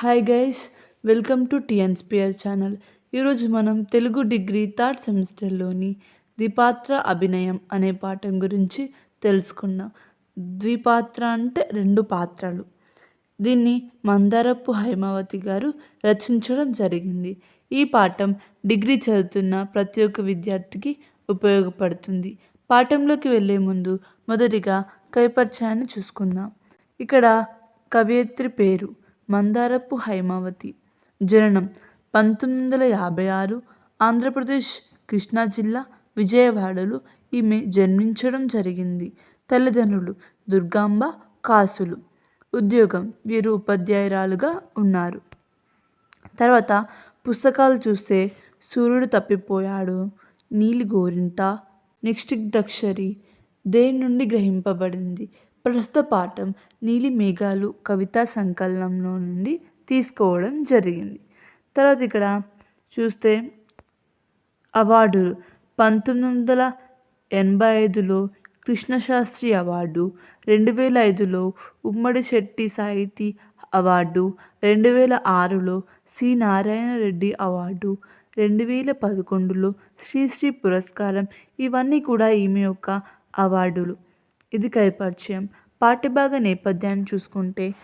Hi guys welcome to TNSphere channel ఈరోజు మనం Telugu degree third సెమిస్టర్లోని ద్విపాత్ర అభినయం అనే పాఠం గురించి తెలుసుకున్నాం ద్విపాత్ర అంటే రెండు పాత్రలు. దీన్ని మందారపు హైమావతి గారు రచించడం జరిగింది. ఈ పాఠం డిగ్రీ చదువుతున్న ప్రతి ఒక్క విద్యార్థికి ఉపయోగపడుతుంది. పాఠంలోకి వెళ్ళే ముందు మొదటిగా కవిపరిచయాన్ని చూసుకుందాం. ఇక్కడ కవయిత్రి పేరు. మందారపు హైమావతి జననం పంతొమ్మిది వందల యాభై ఆరు ఆంధ్రప్రదేశ్ కృష్ణా జిల్లా విజయవాడలో ఈమె జన్మించడం జరిగింది. తల్లిదండ్రులు దుర్గాంబ కాసులు. ఉద్యోగం వీరు ఉపాధ్యాయురాలుగా ఉన్నారు. తర్వాత పుస్తకాలు చూస్తే సూర్యుడు తప్పిపోయాడు. నీలి గోరింట నెక్స్ట్ దక్షరి దేని నుండి గ్రహింపబడింది? ప్రస్తుత పాఠం నీలి మేఘాలు కవితా సంకలనంలో నుండి తీసుకోవడం జరిగింది. తర్వాత ఇక్కడ చూస్తే అవార్డులు పంతొమ్మిది వందల ఎనభై ఐదులో కృష్ణశాస్త్రి అవార్డు రెండు వేల ఐదులో ఉమ్మడి శెట్టి సాహితీ అవార్డు రెండు వేల ఆరులో సి నారాయణ రెడ్డి అవార్డు రెండు వేల పదకొండులో శ్రీశ్రీ పురస్కారం ఇవన్నీ కూడా ఈమె యొక్క అవార్డులు. ఇది కైపరిచయం. పాఠ్యభాగ నేపథ్యాన్ని చూసుకుంటే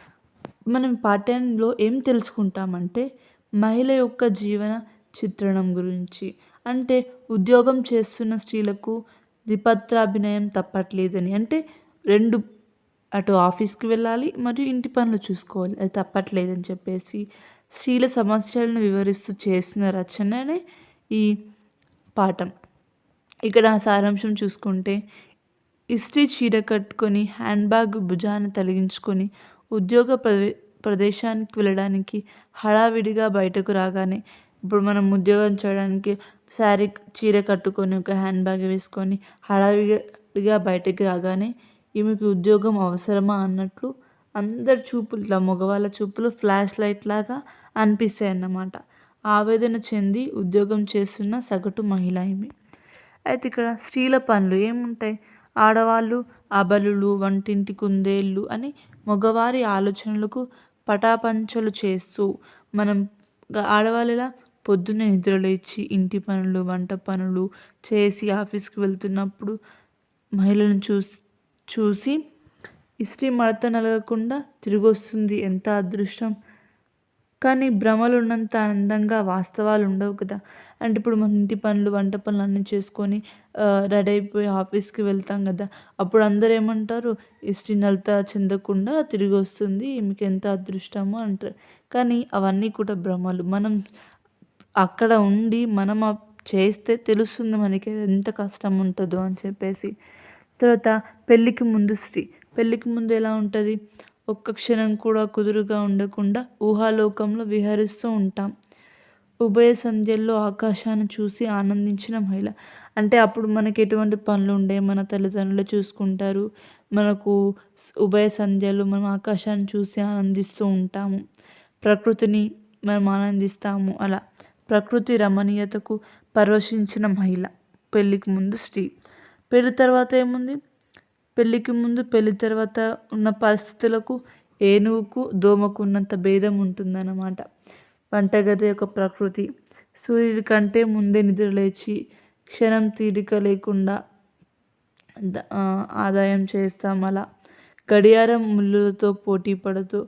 మనం పాఠ్యంలో ఏం తెలుసుకుంటామంటే మహిళ యొక్క జీవన చిత్రణం గురించి. అంటే ఉద్యోగం చేస్తున్న స్త్రీలకు ద్విపత్రాభినయం తప్పట్లేదని. అంటే రెండు అటు ఆఫీస్కి వెళ్ళాలి మరియు ఇంటి పనులు చూసుకోవాలి. అది తప్పట్లేదని చెప్పేసి స్త్రీల సమస్యలను వివరిస్తూ చేసిన రచననే ఈ పాఠం. ఇక్కడ సారాంశం చూసుకుంటే ఇస్త్రీ చీర కట్టుకొని హ్యాండ్ బ్యాగ్ భుజాన తొలగించుకొని ఉద్యోగ ప్రదే ప్రదేశానికి వెళ్ళడానికి హడావిడిగా బయటకు రాగానే ఇప్పుడు మనం ఉద్యోగం చేయడానికి శారీ చీర కట్టుకొని ఒక హ్యాండ్ బ్యాగ్ వేసుకొని హడావిడిగా బయటకు రాగానే ఈమెకి ఉద్యోగం అవసరమా అన్నట్లు అందరి చూపులు ఇట్లా మగవాళ్ళ చూపులు ఫ్లాష్ లైట్ లాగా అనిపిస్తాయి అన్నమాట. ఆవేదన చెంది ఉద్యోగం చేస్తున్న సగటు మహిళ ఈమె. అయితే ఇక్కడ స్త్రీల పనులు ఏముంటాయి? ఆడవాళ్ళు అబలులు వంటింటి కుందేళ్ళు అని మగవారి ఆలోచనలకు పటాపంచలు చేస్తూ మనం ఆడవాళ్ళు ఎలా పొద్దున్నే నిద్రలేచి ఇంటి పనులు వంట పనులు చేసి ఆఫీస్కి వెళ్తున్నప్పుడు మహిళలను చూసి చూసి ఇస్త్రీ మడత నలగకుండా తిరిగి వస్తుంది ఎంత అదృష్టం! కానీ భ్రమలు ఉన్నంత అందంగా వాస్తవాలు ఉండవు కదా. అంటే ఇప్పుడు మన ఇంటి పనులు వంట పనులు అన్నీ చేసుకొని రెడీ అయిపోయి ఆఫీస్కి వెళ్తాం కదా. అప్పుడు అందరు ఏమంటారు ఇస్త్రీ నలత చెందకుండా తిరిగి వస్తుంది మీకు ఎంత అదృష్టమో అంటారు. కానీ అవన్నీ కూడా భ్రమలు. మనం అక్కడ ఉండి మనం చేస్తే తెలుస్తుంది మనకి ఎంత కష్టం ఉంటుందో అని చెప్పేసి. తర్వాత పెళ్ళికి ముందు స్త్రీ. పెళ్ళికి ముందు ఎలా ఉంటుంది? ఒక్క క్షణం కూడా కుదురుగా ఉండకుండా ఊహాలోకంలో విహరిస్తూ ఉంటాం. ఉభయ సంధ్యల్లో ఆకాశాన్ని చూసి ఆనందించిన మహిళ. అంటే అప్పుడు మనకి ఎటువంటి పనులు ఉండే మన తల్లిదండ్రులు చూసుకుంటారు. మనకు ఉభయ సంధ్యలు మనం ఆకాశాన్ని చూసి ఆనందిస్తూ ఉంటాము. ప్రకృతిని మనం ఆనందిస్తాము అలా. ప్రకృతి రమణీయతకు పరవశించిన మహిళ. పెళ్ళికి ముందు స్త్రీ. పెళ్ళి తర్వాత ఏముంది? పెళ్ళికి ముందు పెళ్ళి తర్వాత ఉన్న పరిస్థితులకు ఏనుగుకు దోమకు ఉన్నంత భేదం ఉంటుందన్నమాట. వంటగది యొక్క ప్రకృతి. సూర్యుడి కంటే ముందే నిద్రలేచి క్షణం తీరిక లేకుండా ఆదాయం చేస్తాం అలా. గడియారం ముళ్ళులతో పోటీ పడుతూ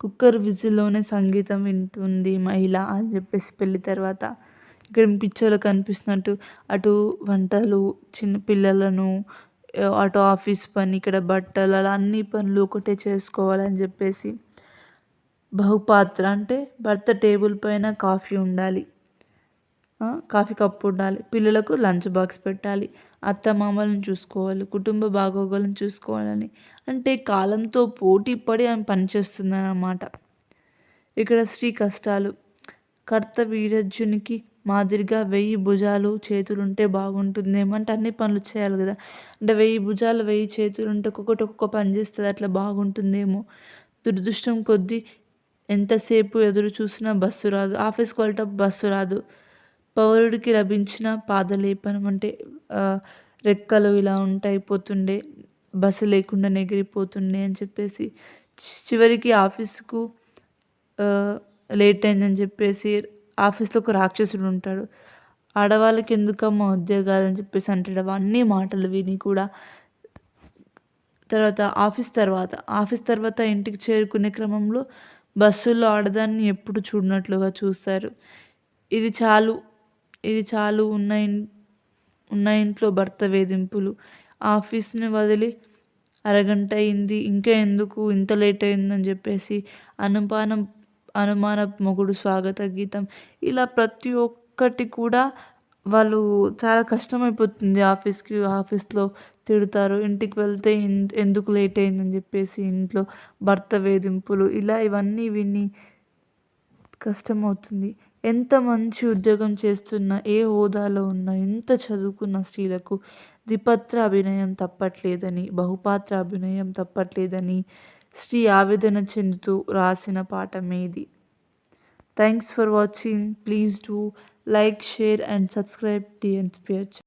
కుక్కర్ విజిల్లోనే సంగీతం వింటుంది మహిళ అని చెప్పేసి పెళ్ళి తర్వాత. ఇక్కడ పిక్చర్లో కనిపిస్తున్నట్టు అటు వంటలు చిన్న పిల్లలను అటు ఆఫీస్ పని ఇక్కడ బట్టలు అలా అన్ని పనులు ఒకటే చేసుకోవాలని చెప్పేసి బహుపాత్ర అంటే భర్త టేబుల్ పైన కాఫీ ఉండాలి. కాఫీ కప్పు ఉండాలి. పిల్లలకు లంచ్ బాక్స్ పెట్టాలి. అత్త మామలను చూసుకోవాలి. కుటుంబ బాగోగులను చూసుకోవాలని. అంటే కాలంతో పోటీ పడి ఆమె పనిచేస్తుందన్నమాట ఇక్కడ స్త్రీ కష్టాలు. కర్త వీరజ్యునికి మాదిరిగా వెయ్యి భుజాలు చేతులు ఉంటే బాగుంటుందేమో అంటే అన్ని పనులు చేయాలి కదా. అంటే వెయ్యి భుజాలు వెయ్యి చేతులు ఉంటే ఒక్కొక్కటి ఒక్కొక్క పని చేస్తుంది అట్లా బాగుంటుందేమో. దురదృష్టం కొద్దీ ఎంతసేపు ఎదురు చూసినా బస్సు రాదు ఆఫీస్కి వెళ్ళటప్పుడు బస్సు రాదు. పౌరుడికి లభించిన పాదలేపనం అంటే రెక్కలు ఇలా ఉంటాయి పోతుండే బస్సు లేకుండా ఎగిరిపోతుండే అని చెప్పేసి చివరికి ఆఫీస్కు లేట్ అయిందని చెప్పేసి ఆఫీస్లో ఒక రాక్షసుడు ఉంటాడు. ఆడవాళ్ళకి ఎందుకమ్మా ఉద్యోగాలు అని చెప్పేసి అంటాడు. అవన్నీ మాటలు విని కూడా తర్వాత ఆఫీస్ తర్వాత ఆఫీస్ తర్వాత ఇంటికి చేరుకునే క్రమంలో బస్సుల్లో ఆడదాన్ని ఎప్పుడు చూడనట్లుగా చూస్తారు. ఇది చాలు ఇది చాలు ఉన్న ఉన్న ఇంట్లో భర్త వేధింపులు. ఆఫీస్ని వదిలి అరగంట అయింది ఇంకా ఎందుకు ఇంత లేట్ అయిందని చెప్పేసి అనుమానం అనుమాన మొగుడు స్వాగత గీతం. ఇలా ప్రతి ఒక్కటి కూడా వాళ్ళు చాలా కష్టమైపోతుంది. ఆఫీస్కి ఆఫీస్లో తిడతారు. ఇంటికి వెళ్తే ఎందుకు లేట్ అయిందని చెప్పేసి ఇంట్లో భర్త వేధింపులు ఇలా ఇవన్నీ విని కష్టమవుతుంది. ఎంత మంచి ఉద్యోగం చేస్తున్న ఏ హోదాలో ఉన్న ఎంత చదువుకున్న స్త్రీలకు ద్విపత్ర అభినయం తప్పట్లేదని బహుపాత్ర అభినయం తప్పట్లేదని శ్రీ ఆవేదన చెందుతూ రాసిన పాఠం ఇది thanks for watching please do like share and subscribe tea